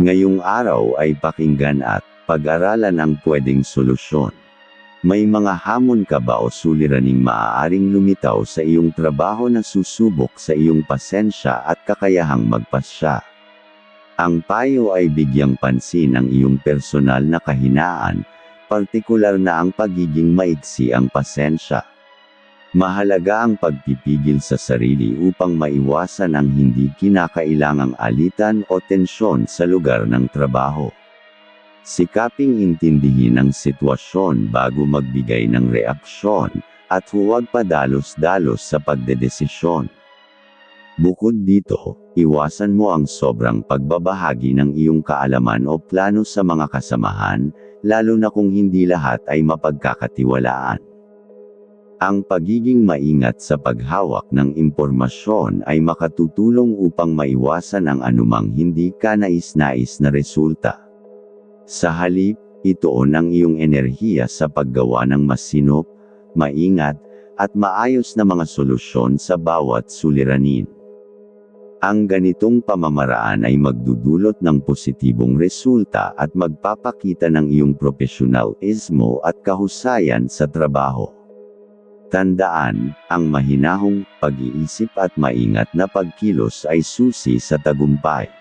Ngayong araw ay pakinggan at pag-aralan ang pwedeng solusyon. May mga hamon ka ba o suliraning maaaring lumitaw sa iyong trabaho na susubok sa iyong pasensya at kakayahang magpasya? Ang payo ay bigyang pansin ang iyong personal na kahinaan, partikular na ang pagiging maiksi ang pasensya. Mahalaga ang pagpipigil sa sarili upang maiwasan ang hindi kinakailangang alitan o tensyon sa lugar ng trabaho. Sikaping intindihin ang sitwasyon bago magbigay ng reaksyon, at huwag padalos-dalos sa pagdedesisyon. Bukod dito, iwasan mo ang sobrang pagbabahagi ng iyong kaalaman o plano sa mga kasamahan, lalo na kung hindi lahat ay mapagkakatiwalaan. Ang pagiging maingat sa paghawak ng impormasyon ay makatutulong upang maiwasan ang anumang hindi kanais-nais na resulta. Sa halip, itoon ang iyong enerhiya sa paggawa ng masinop, maingat, at maayos na mga solusyon sa bawat suliranin. Ang ganitong pamamaraan ay magdudulot ng positibong resulta at magpapakita ng iyong profesionalismo at kahusayan sa trabaho. Tandaan, ang mahinahong pag-iisip at maingat na pagkilos ay susi sa tagumpay.